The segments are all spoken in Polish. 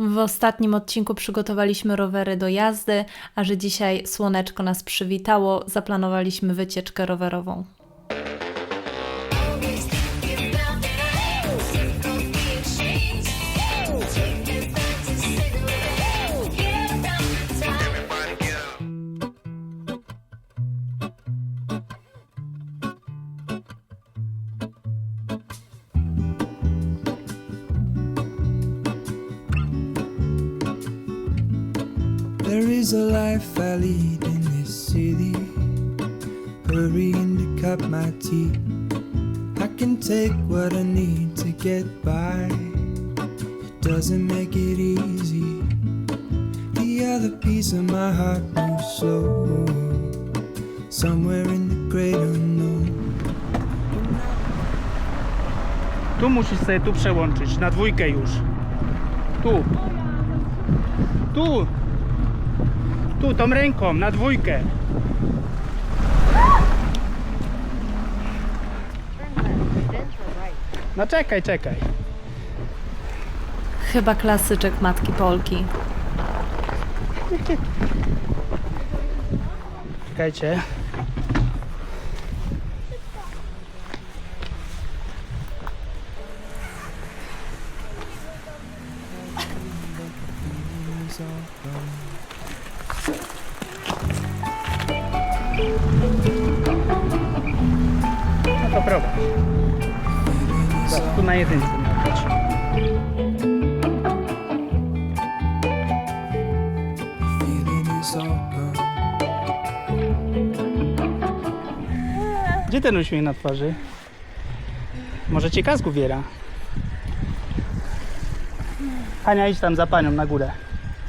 W ostatnim odcinku przygotowaliśmy rowery do jazdy, a że dzisiaj słoneczko nas przywitało, zaplanowaliśmy wycieczkę rowerową. My teeth. I can take what I need to get by. It doesn't make it easy. The other piece of my heart moves slow. Somewhere in the great unknown. Tu musisz sobie tu przełączyć, na dwójkę już. Tu. Tu. Tu, tą ręką, na dwójkę. No czekaj, czekaj. Chyba klasyczek matki Polki. Czekajcie. Jedynce miał być. Gdzie ten uśmiech na twarzy? Może cię kask uwiera? Hania, idź tam za panią na górę.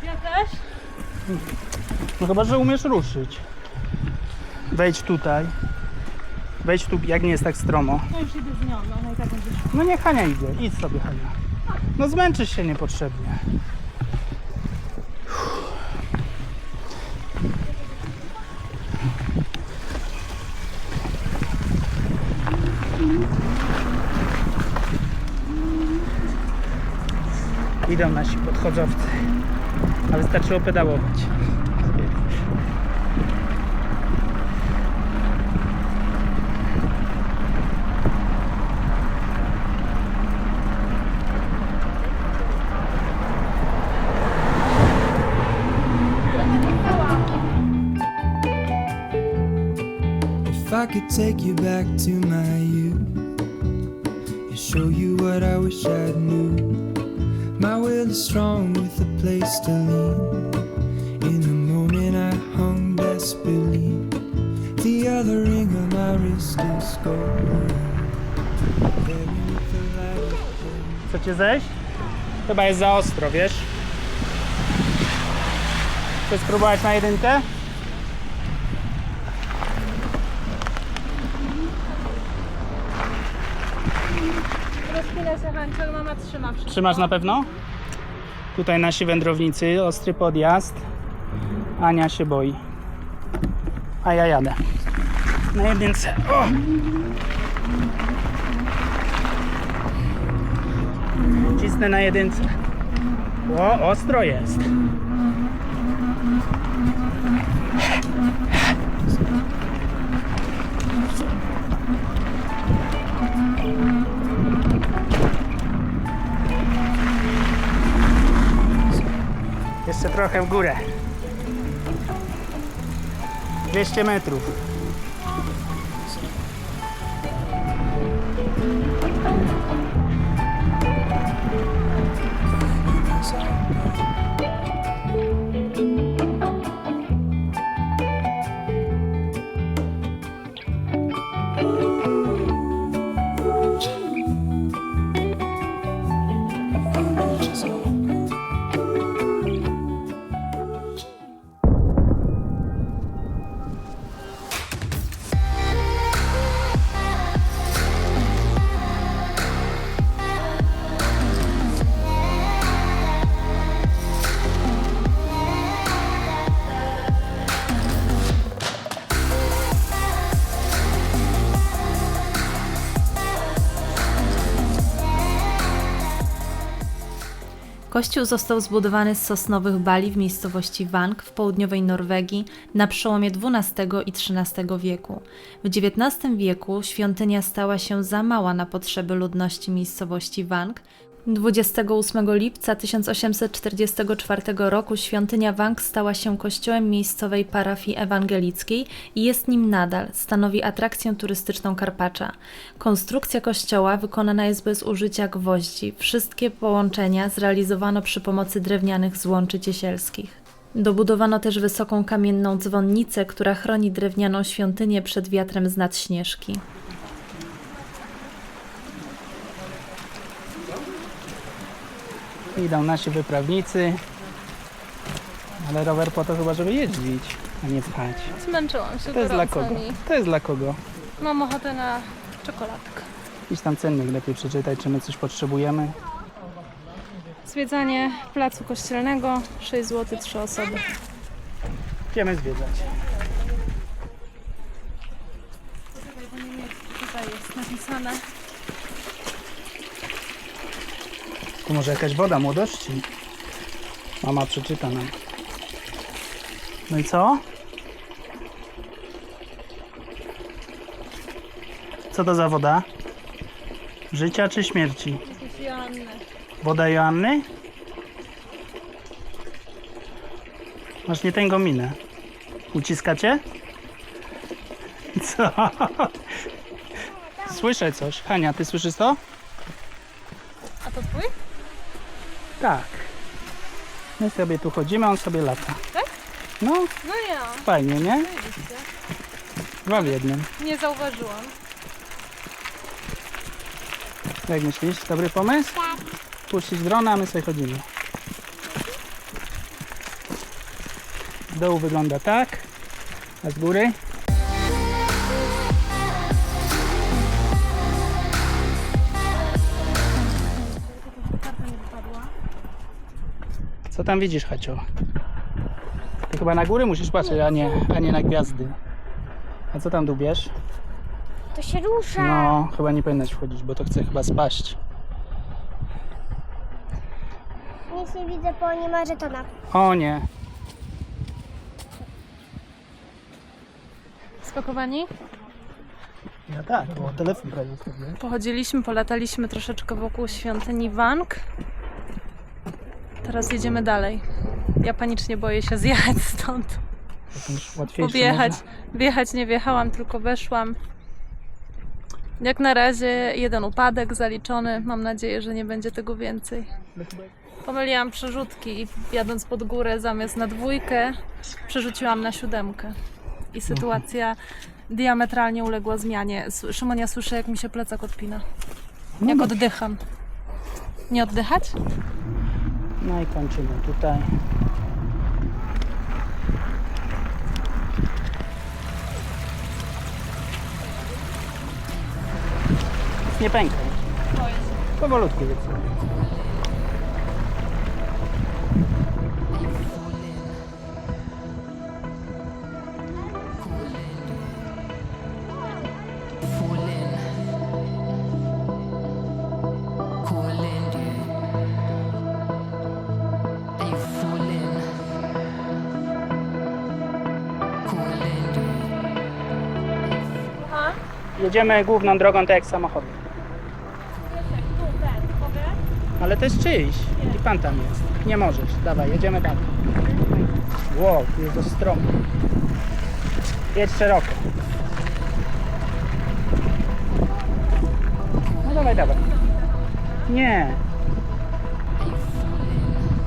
Jakaś? No chyba, że umiesz ruszyć. Wejdź tutaj. Wejdź tu, jak nie jest tak stromo. No już idę z nią, no ona i tak będzie. No niech Hania idzie. Idź sobie, Hania. No zmęczysz się niepotrzebnie. Idą nasi podchodzowcy. A wystarczyło pedałować. I could take you back to my youth and show you what I wish I knew. My will is strong with a place to lean. In the moment I hung desperately, the other ring on my wrist is gold. Chcecie zejść? Chyba jest za ostro, wiesz? Chcesz spróbować na jedynkę? Rozpinę się mama trzyma wszystko. Trzymasz na pewno? Tutaj nasi wędrownicy, ostry podjazd. Ania się boi. A ja jadę. Na jedynce. O! Cisnę na jedynce. O, ostro jest. Trochę w górę. 200 metrów. Kościół został zbudowany z sosnowych bali w miejscowości Vang w południowej Norwegii na przełomie XII i XIII wieku. W XIX wieku świątynia stała się za mała na potrzeby ludności miejscowości Vang. 28 lipca 1844 roku świątynia Wang stała się kościołem miejscowej parafii ewangelickiej i jest nim nadal, stanowi atrakcję turystyczną Karpacza. Konstrukcja kościoła wykonana jest bez użycia gwoździ. Wszystkie połączenia zrealizowano przy pomocy drewnianych złączy ciesielskich. Dobudowano też wysoką kamienną dzwonnicę, która chroni drewnianą świątynię przed wiatrem z nad Idą nasi wyprawnicy. Ale rower po to chyba, żeby jeździć, a nie pchać. Zmęczyłam się To jest dla gorąco kogo? i To jest dla kogo? mam ochotę na czekoladkę. Idź tam cennik lepiej przeczytaj, czy my coś potrzebujemy. Zwiedzanie placu kościelnego 6 zł 3 osoby. Idziemy zwiedzać. Tutaj jest napisane. Może jakaś woda młodości? Mama przeczyta nam. No i co? Co to za woda? Życia czy śmierci? Woda Joanny? Masz nie tęgą minę. Uciskacie? Co? Słyszę coś. Hania, ty słyszysz to? A to twój? Tak. My sobie tu chodzimy, on sobie lata. Tak? No, No ja. fajnie, nie? Dwa w jednym. Nie zauważyłam. Jak myślisz? Dobry pomysł? Tak. Puścić drona, a my sobie chodzimy. Z dołu wygląda tak, a z góry? Co tam widzisz, Hacio? Ty chyba na góry musisz patrzeć, a nie, a nie na gwiazdy. A co tam dubiesz? To się rusza. No, chyba nie powinnaś wchodzić, bo to chce chyba spaść. Nic nie widzę, bo nie ma żetona. O nie, Spakowani? ja tak, bo telefon prawie sobie. Pochodziliśmy, polataliśmy troszeczkę wokół świątyni Wang. Teraz jedziemy dalej. Ja panicznie boję się zjechać stąd. Wjechać. Wjechać nie wjechałam, tylko weszłam. Jak na razie jeden upadek zaliczony. Mam nadzieję, że nie będzie tego więcej. Pomyliłam przerzutki i jadąc pod górę zamiast na dwójkę przerzuciłam na siódemkę. I sytuacja diametralnie uległa zmianie. Szymon, ja słyszę jak mi się plecak odpina. Jak oddycham. Nie oddychać? No i kończymy tutaj. Nie pękaj. Powolutku więc. Jedziemy główną drogą tak jak samochody. Ale to jest czyjś. I pan tam jest. Nie możesz. Dawaj, jedziemy dalej. Wow, tu jest dość stromo. Jedź szeroko. No dawaj, dawaj. Nie.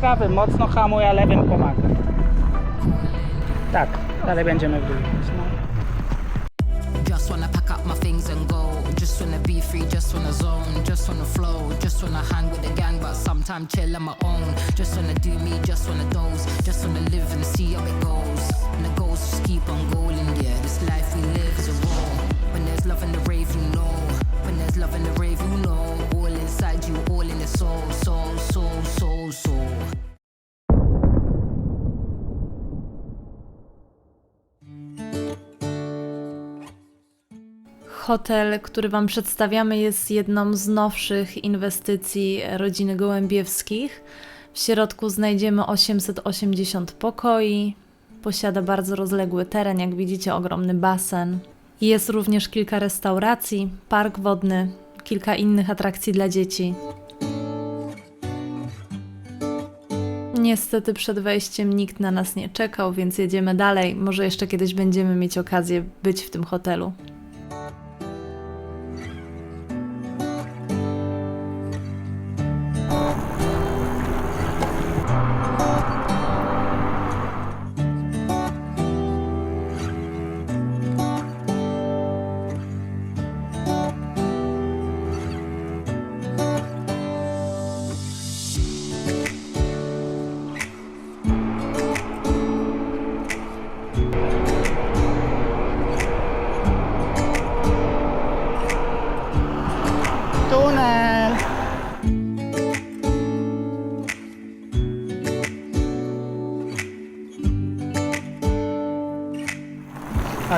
Prawym mocno hamuj, a lewym pomaga. Tak, dalej będziemy w dół. No. Just wanna be free, just wanna zone. Just wanna flow, just wanna hang with the gang, but sometimes chill on my own. Just wanna do me, just wanna doze. Just wanna live and see how it goes. And the goals just keep on going, yeah. This life we live is a war. When there's love in the rave, you know. When there's love in the rave, you know. All inside you, all in the soul, soul, soul, soul, soul. Hotel, który Wam przedstawiamy, jest jedną z nowszych inwestycji rodziny Gołębiewskich. W środku znajdziemy 880 pokoi. Posiada bardzo rozległy teren, jak widzicie, ogromny basen. Jest również kilka restauracji, park wodny, kilka innych atrakcji dla dzieci. Niestety przed wejściem nikt na nas nie czekał, więc jedziemy dalej. Może jeszcze kiedyś będziemy mieć okazję być w tym hotelu.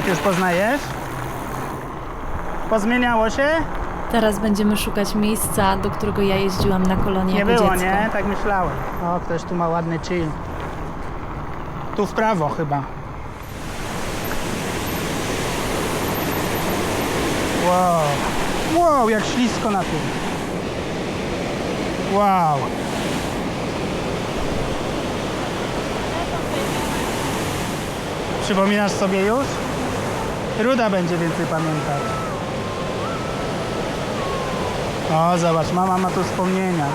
Już poznajesz? Pozmieniało się? Teraz będziemy szukać miejsca, do którego ja jeździłam na kolonie Nie jako było, dziecko. nie? Tak myślałem. O, ktoś tu ma ładny chill. Tu w prawo chyba. Wow. Wow, jak ślisko na tym. Wow. Przypominasz sobie już? Ruda będzie więcej pamiętać. O, zobacz, mama ma tu wspomnienia.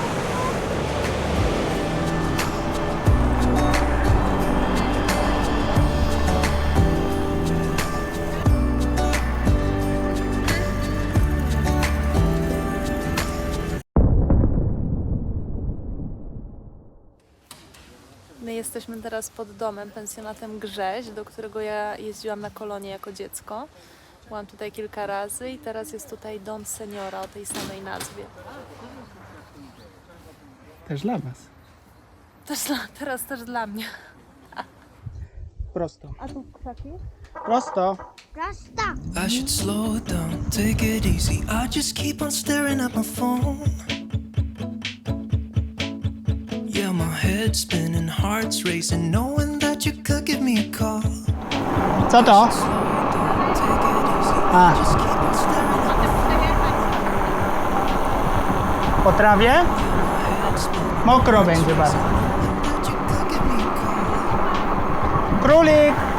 Jesteśmy teraz pod domem, pensjonatem Grześ, do którego ja jeździłam na kolonie jako dziecko. Byłam tutaj kilka razy i teraz jest tutaj dom seniora o tej samej nazwie. Też dla was. Też dla, teraz też dla mnie. Prosto. A tu krzaki? Prosto. Prosta. I should slow it down, take it easy. I just keep on staring at my phone. Yeah, my head's spinning, heart's racing, knowing that you could give me a call. Co to? A, po trawie? Mokro będzie bardzo. Królik!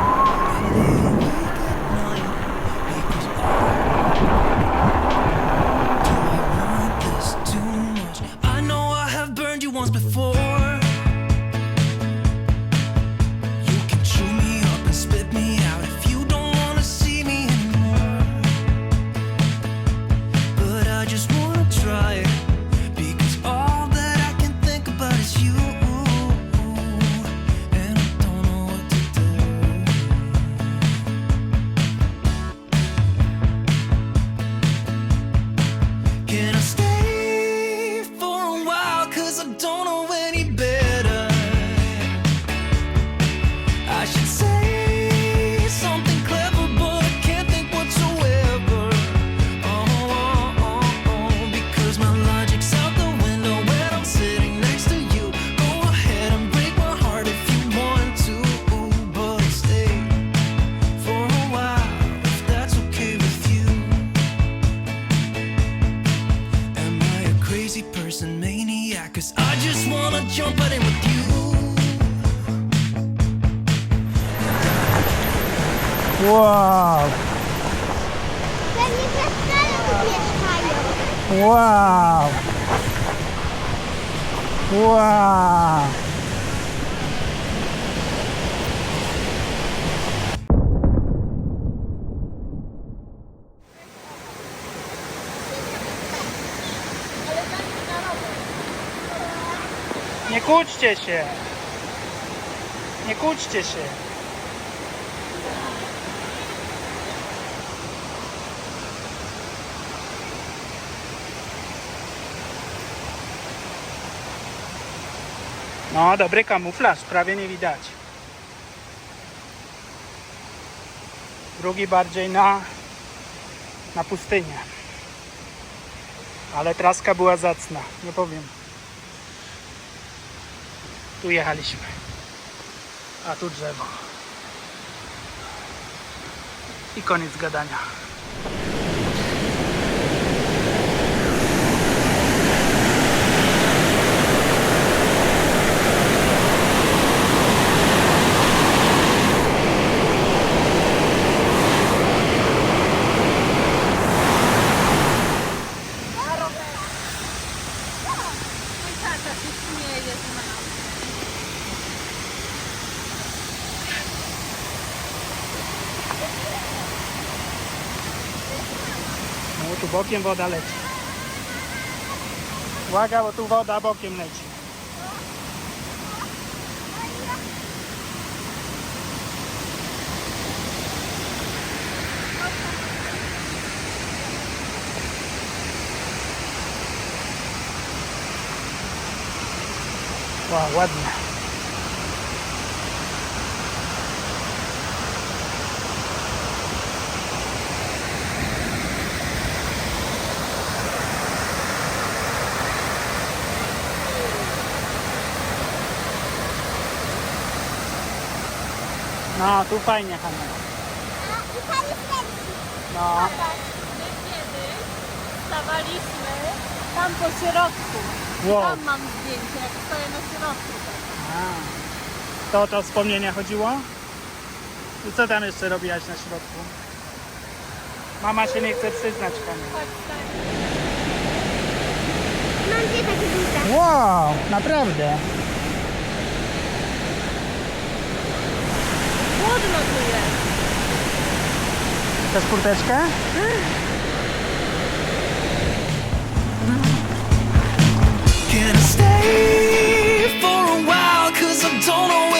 Wow! Wow! Nie kłóćcie się! Nie kłóćcie się! No, dobry kamuflaż, prawie nie widać. Drugi bardziej na, na pustynię. Ale traska była zacna, nie powiem. Tu jechaliśmy. A tu drzewo. I koniec gadania. No tu bokiem woda leci. Uwaga, bo tu woda bokiem leci. Wow, ładnie. No, tu fajnie, Hanna. I lepszy. No, My kiedyś stawaliśmy tam po środku. wow. Tam mam zdjęcie, jak stoję na środku. A. To o to wspomnienia chodziło? I co tam jeszcze robiłaś na środku? Mama się nie chce przyznać, Hania. Mam dwie takie duże. Wow, naprawdę. Kurteczkę? Can I stay for a while? Cause I don't know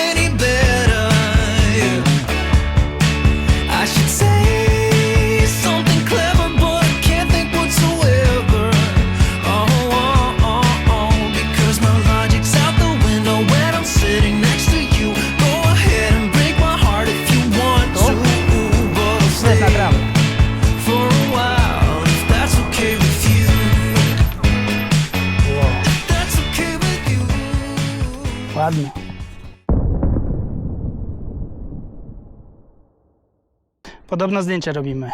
Podobno zdjęcia robimy.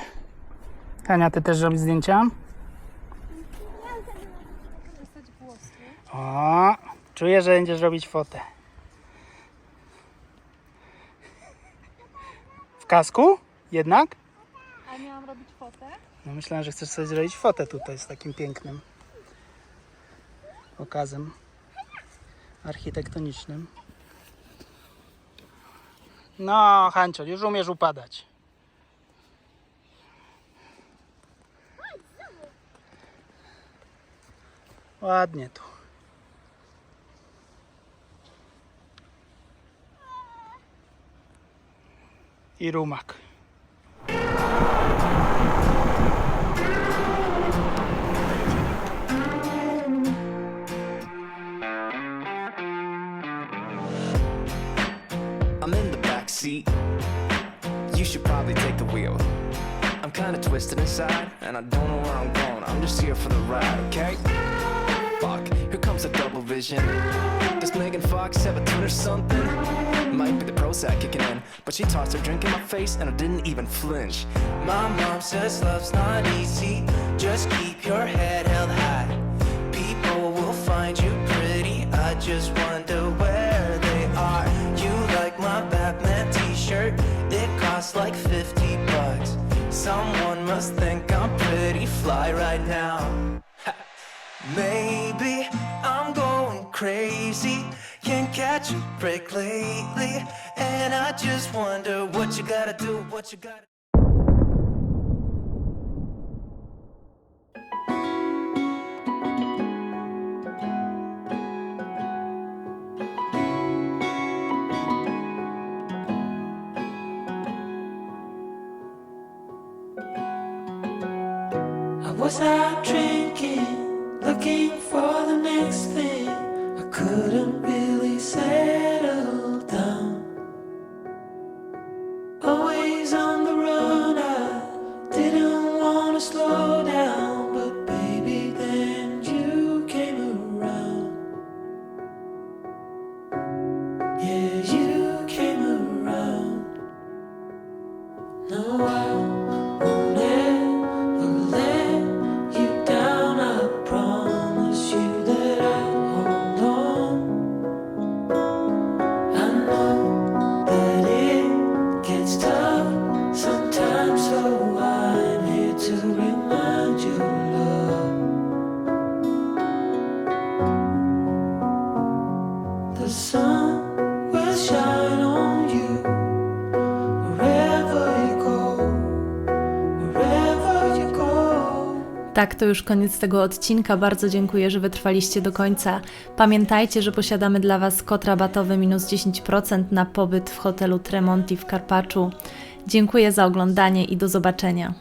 Hania, ty też robisz zdjęcia? O, czuję, że będziesz robić fotę. W kasku? Jednak? A miałam robić fotę? No myślałem, że chcesz sobie zrobić fotę tutaj z takim pięknym okazem architektonicznym. No, Hancio, już umiesz upadać. Ładnie tu. I rumak. I'm in the back seat. You should probably take the wheel. I'm kinda twisted inside, and I don't know where I'm going. I'm just here for the ride, okay? Fuck, comes a double vision. Does Megan Fox have a twin or something? Might be the Prozac kicking in, but she tossed her drink in my face, and I didn't even flinch. My mom says love's not easy. Just keep your head held high. People will find you pretty. I just wonder where they are. You like my Batman t-shirt? It costs like 50 bucks. Someone must think I'm pretty fly right now. Maybe crazy. Can't catch a break lately. And I just wonder what you gotta do, what you gotta I was out drinking, looking for the next thing couldn't really say. Tak, to już koniec tego odcinka. Bardzo dziękuję, że wytrwaliście do końca. Pamiętajcie, że posiadamy dla Was kod rabatowy minus 10% na pobyt w hotelu Tremonti w Karpaczu. Dziękuję za oglądanie i do zobaczenia.